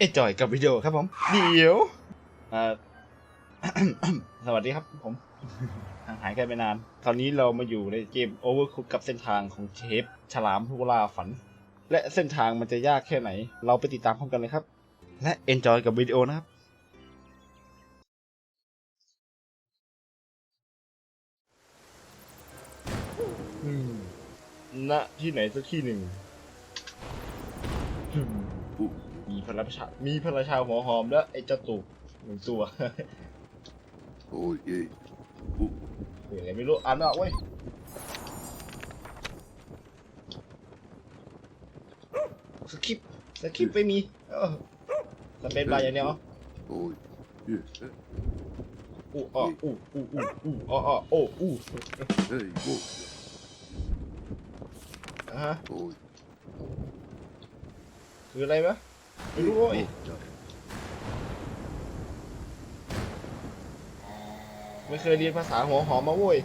เอจอยกับวิดีโอครับผม เดี๋ยวเอ่อสวัสดีครับผมห่างหายกันไปนาน คราวนี้เรามาอยู่ในเกม Overcook กับเส้นทางของเชฟฉลามผู้ล่าฝัน และเส้นทางมันจะยากแค่ไหน เราไปติดตามพร้อมกันเลยครับ และ enjoy กับวิดีโอนะครับอืมณที่ไหนสักที่หนึ่งอืมมี พระราชามีพระราชาหัวหอมและไอ้เจ้าตูบหนึ่งตัวโอ้ยเอ้ยโอ้เฮ้ยอะไรไม่รู้อ่านไม่ออกเว้ยสคริปต์สคริปต์ไม่มีเออสเปนบาร์อย่างเดียวเอาโอ้ยเอ้ยเอ้ยอู้อ้ออู้อู้อู้อู้อ้ออ้อโอ้อู้เฮ้ยโอ้ยอะฮะโอ้ยคืออะไรวะ ไม่รู้เว้ยจ้ะไม่เคยเรียนภาษาหัวหอมมาเว้ย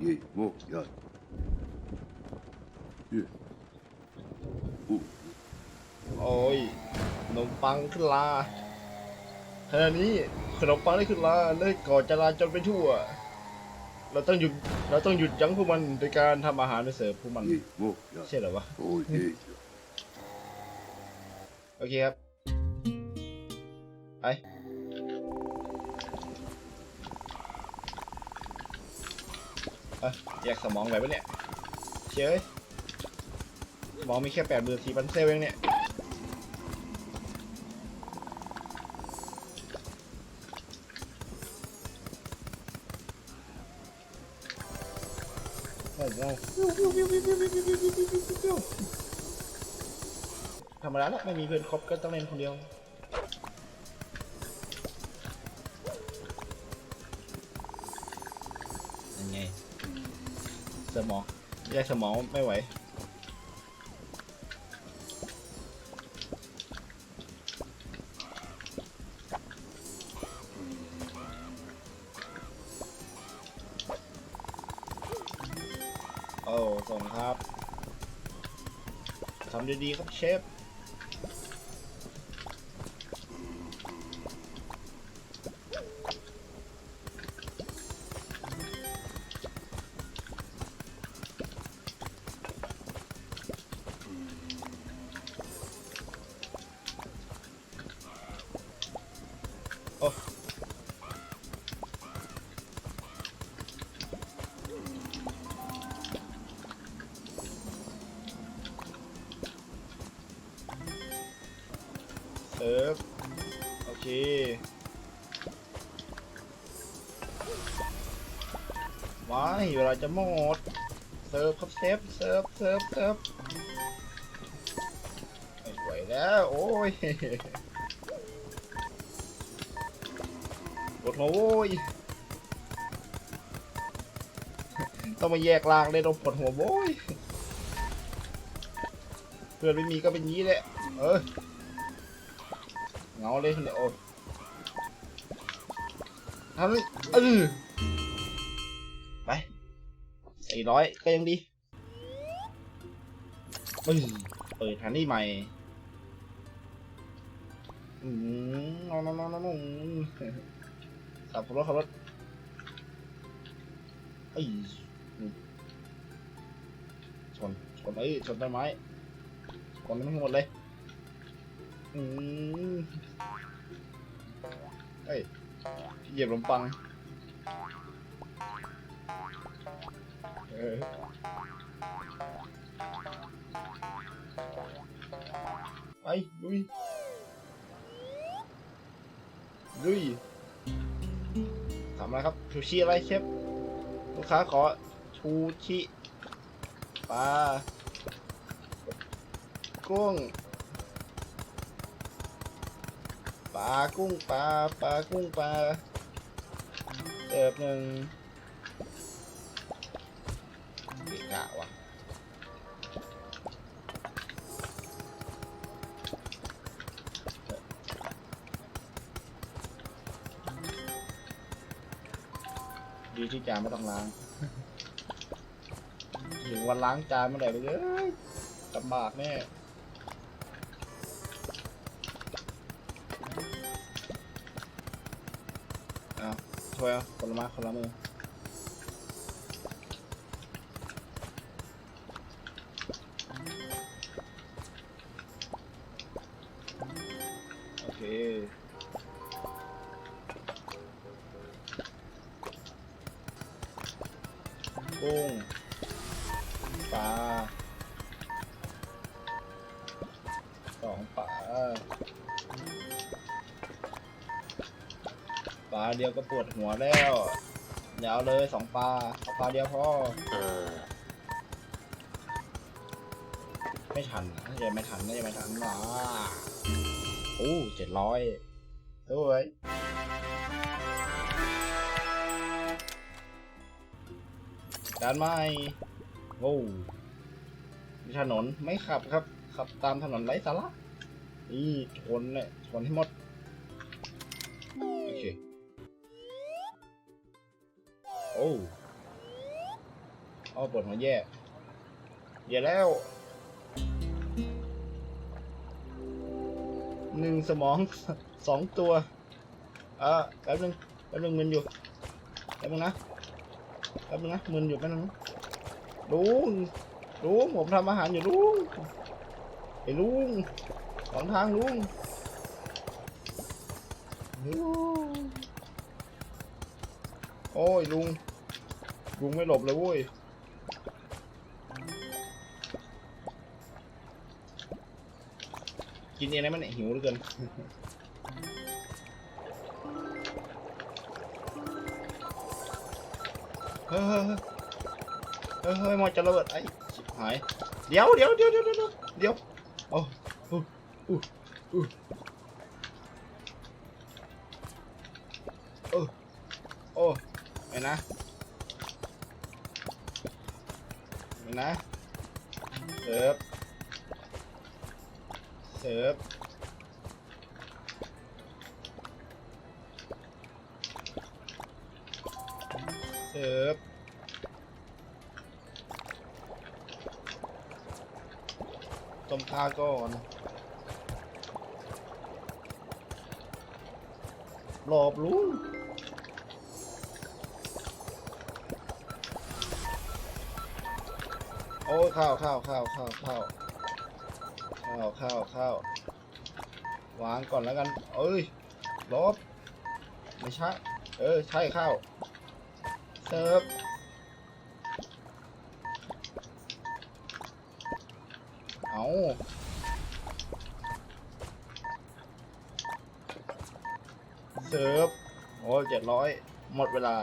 เย้โอ้ยยะเย้โอ้โอ้ยขนมปังขึ้นลาขณะนี้ขนมปังได้ขึ้นลาเลยก่อจราจนไปทั่ว เราต้องหยุด เราต้องหยุดยั้งพวกมันโดยการทำอาหารไปเสิร์ฟพวกมันเย้โอ้ยยะใช่เหรอวะ โอเคครับ ไปอยแยกสมองไปปะเนี่ยเชื่ยสมองมีแค่แปดหมื่นสี่พันเซลเองเนี่ยโอ้โห ธรรมดาละไม่มีเพื่อนครบก็ต้องเล่นคนเดียวยังไง สมองแยกสมองไม่ไหวโอ้ส่งครับทำดีๆครับเชฟ เซิร์ฟโอเค ว้ายเวลาจะหมด เซิร์ฟครับเซฟเซิร์ฟเซิร์ฟเซิร์ฟไม่ไหวแล้ว โอ้ยปวดหัวโว้ย ต้องมาแยกล่างเลยต้องปวดหัวโว้ย เพื่อนไม่มีก็เป็นงี้แหละ เออ เงาเลยเนี่ยโอ้ยทำเออไปสี่ร้อยก็ยังดีปึ้งเปิดทันนี่ใหม่อืมน้องน้องน้องน้องขับรถขับรถไอ้ยชนชนไอ้ชนต้นไม้ชนทั้งหมดเลย อืมเอ้ยเหยียบขนมปัง เออไปลุยลุยทำอะไรครับชูชีอะไรเชฟลูกค้าขอชูชิปลากุ้ง ปลากุ้งปลาปลากุ้งปลาเสิร์ฟหนึ่งเกะกะวะดีที่จานไม่ต้องล้างถึงวันล้างจานเมื่อไหร่เลยลำบากแน่ วยเอาคนละไมาคนละมือโอเคกุ้งปลาสองปลา ปลาเดียวก็ปวดหัวแล้วเดี๋ยวเอาเลยสองปลาเอาปลาเดียวพอไม่ทันน่าจะไม่ทันน่าจะไม่ทันหรอโอ้เจ็ดร้อยด้วยการไม่โอ้มีถนนไม่ขับครับ ขับตามถนนไร้สาระนี่ชนเลยชนให้หมด อ้เอาปวดหัวแย่แย่แล้วหนึ่งสมองสองตัวอ่าแป๊บนึงแป๊บนึงมึนอยู่แป๊บนึงนะแป๊บนึงนะมึนอยู่แป๊บนึงลุงลุงผมทำอาหารอยู่ลุงไอ้ลุงสองทางลุงลุงโอ้ยลุง ลุงไม่หลบเลยเว้ยกินเองได้ไหมเนี่ยหิวเหลือเกินเฮ้ยเฮ้ยเฮ้ยเฮ้ยเฮ้ยมอจะระเบิดไอ้ชิบหาย เดี๋ยวเดี๋ยวเดี๋ยวเดี๋ยวเดี๋ยวเดี๋ยวโอ้อู้อู้อู้โอ้โอ้ไม่นะ นะเสิร์ฟเสิร์ฟเสิร์ฟต้มข้าวก่อนหลบลุ อ้ยข้าวข้าวข้าวข้าวข้าวข้าวข้าวข้าววางก่อนแล้วกัน เอ้ยลบไม่ใช่ เออ ใช่ข้าวเสิร์ฟเอาเสิร์ฟโอ้เจ็ดร้อยหมดเวลา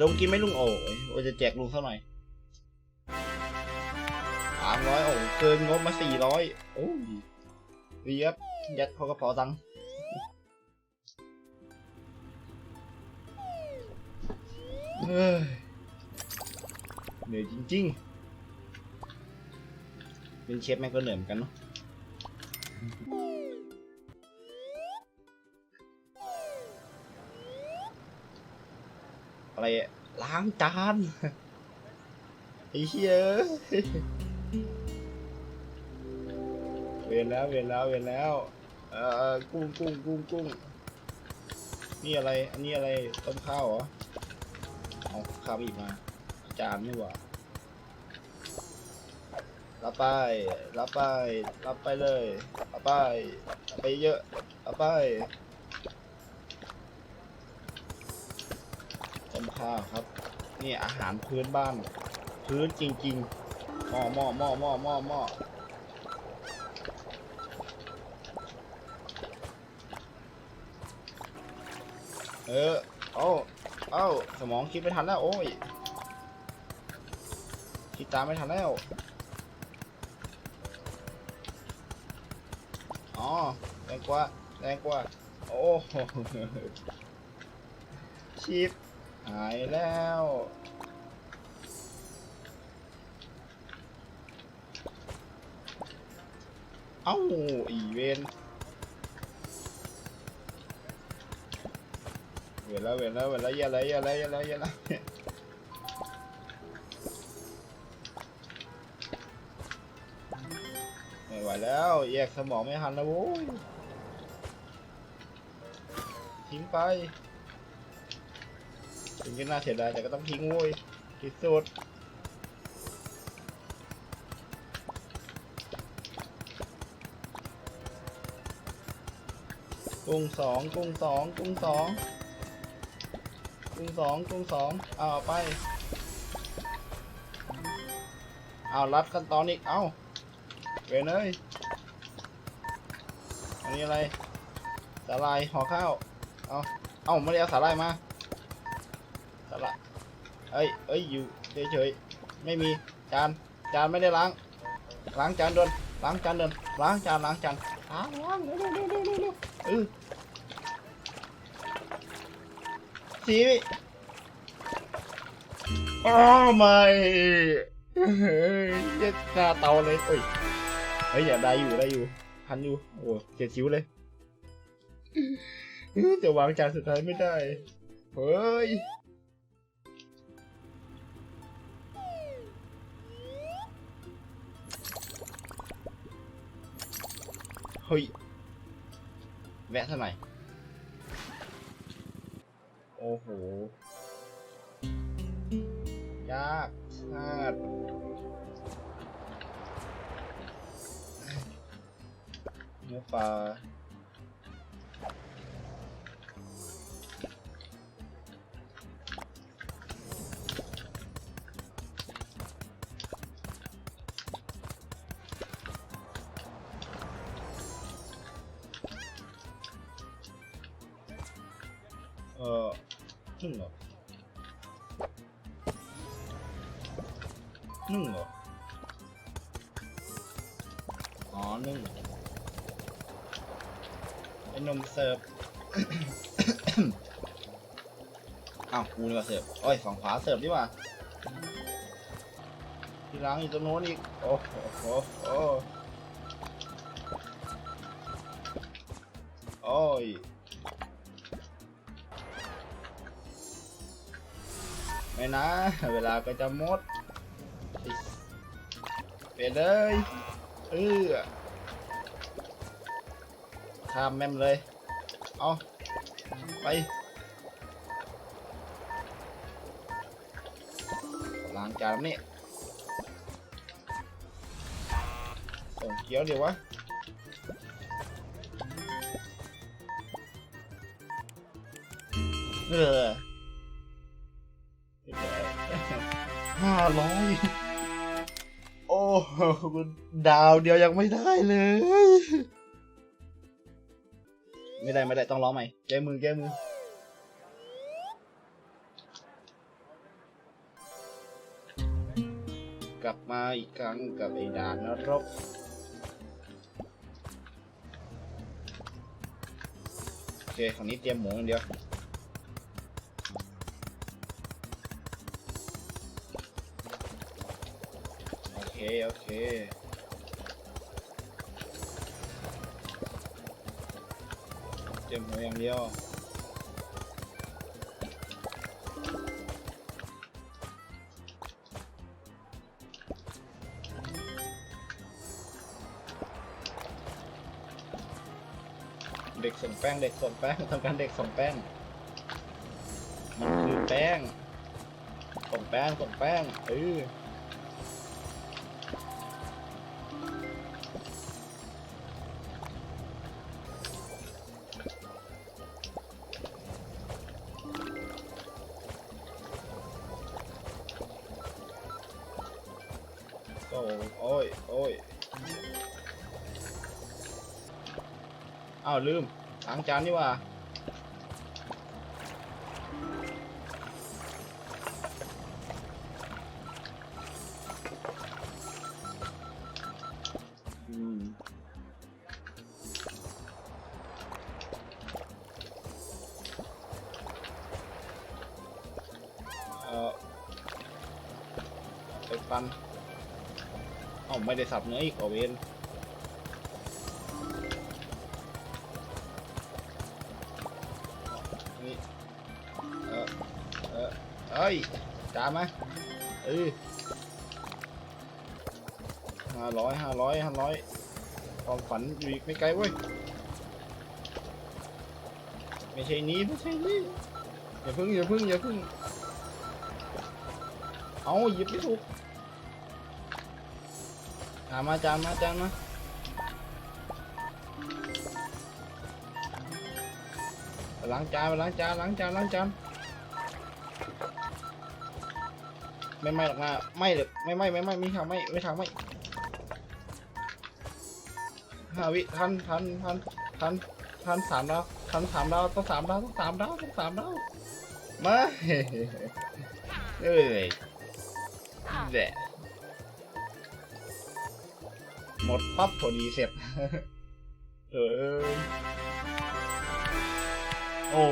ลุงกินไหมลุงโอ้ยโอ้จะแจกลุงเท่าหน่อยามร้อยโอ้เกินงบมาสี่ร้อยโอ้ยดีครับยัดเขากระเป๋าตังค์เฮ้ยเหนื่อยจริงๆ เป็นเชฟแม่งก็เหนื่อยเหมือนกันเนาะอะไรล้างจานไอ้เหี้ย นแล้วเวียนแล้วเวียนแล้วเอ่อกุ้งกุ้งกุ้งกุ้งนี่อะไร อันนี้อะไรต้มข้าวเหรอเอาข้าวอีกมา จานนี่หว่ารับไปรับไปรับไปเลยรับไปรับไปเยอะรับไปต้มข้าวครับ นี่อาหารพื้นบ้าน พื้นจริงๆหม้อหม้อหม้อหม้อหม้อหม้อ เออ เอาเอาสมองคิดไม่ทันแล้ว โอ้ย คิดตามไม่ทันแล้ว อ๋อแรงกว่าแรงกว่า โอ้โหชิปหายแล้วเอ้าอีเวนเนแล้วเวนแล้วเวนแล้วอย่าเลยอย่าเลยอย่าเลยอย่าเลยไม่ไหวแล้วแยกสมองไม่ทันแล้วโว้ยทิ้งไปถึงจะน่าเสียดายแต่ก็ต้องทิ้งโว้ยที่สุดกุ้งสองกุ้งสองกุ้งสอง กุ้งสองกุ้งสองเอาไป เอารัดขั้นตอนอีก เอาเวนเอ้ยอันนี้อะไรสาลายห่อข้าว เอาเอาไม่ได้เอาสาลายมาสาลายเอ้ยเอ้ย อยู่เฉยๆ ไม่มีจาน จานไม่ได้ล้าง ล้างจานด่วนล้างจานด่วนล้างจานล้างจานล้างล้างเร็วเร็วเร็วเร็วเร็วเร็วเออ สีโอ้ไม่เจ็ดหน้าเตาเลยเอ้ยเฮ้ยอย่าได้อยู่ได้อยู่ทันอยู่โอ้เจ็ดชิวเลยจะวางจานสุดท้ายไม่ได้ เฮ้ยเฮ้ยแวะทำไมโอ้โห ยากชาติเนื้อปลา นึ่งเหรอ อ๋อ นึ่งไอ้นมเสิร์ฟ อ้าวกูนี่ว่าเสิร์ฟโอ้ยฝั่งขวาเสิร์ฟดีกว่าที่ล้างอยู่ตรงโน้นอีก โอ้โหโอ้โหโอ้ยไม่นะ เวลาก็จะหมด เปลี่ยนเลยเออข้ามแม่มเลย เอาไปล้างจานนี่ส่งเกี๊ยวเดี๋ยววะเออห้าร้อย ดาวเดียวยังไม่ได้เลย ไม่ได้ไม่ได้ต้องร้องใหม่ แก้มือแก้มือ กลับมาอีกครั้งกับไอ้ดานนรกโอเคคราวนี้เตรียมหมูอย่างเดียว โอเคโอเคเตรียมหัวอย่างเดียวเด็กส่งแป้ง เด็กส่งแป้งทำการเด็กส่งแป้ง มันคือแป้งส่งแป้งส่งแป้งเออาวลืมล้างจานนี่ว่าอืมเอ่อไปปันเอ้าไม่ได้สับเนื้ออีกอเวน ยจามไหมเออห้าร้อยห้าร้อยห้าร้อยความฝันอยู่อีกไม่ไกลเว้ย ไม่ใช่นี้ไม่ใช่นี้อย่าพึ่งอย่าพึ่งอย่าพึ่ง เอาหยิบไม่ถูกจานมาจานมาจานมาไปล้างจานไปล้างจานล้างจานล้างจาน ไม่ไหม่หรอกนะไม่เลยไม่ไหม่ไม่ไหม่ไม่ทางไม่ไม่ทางไม่ห้าวิทันทันทันทันทันสามดาวทันสามดาวต้องสามดาวต้องสามดาวต้องสามดาวมาเอ้ยแดะหมดปั๊บพอดีเสร็จเออโอ้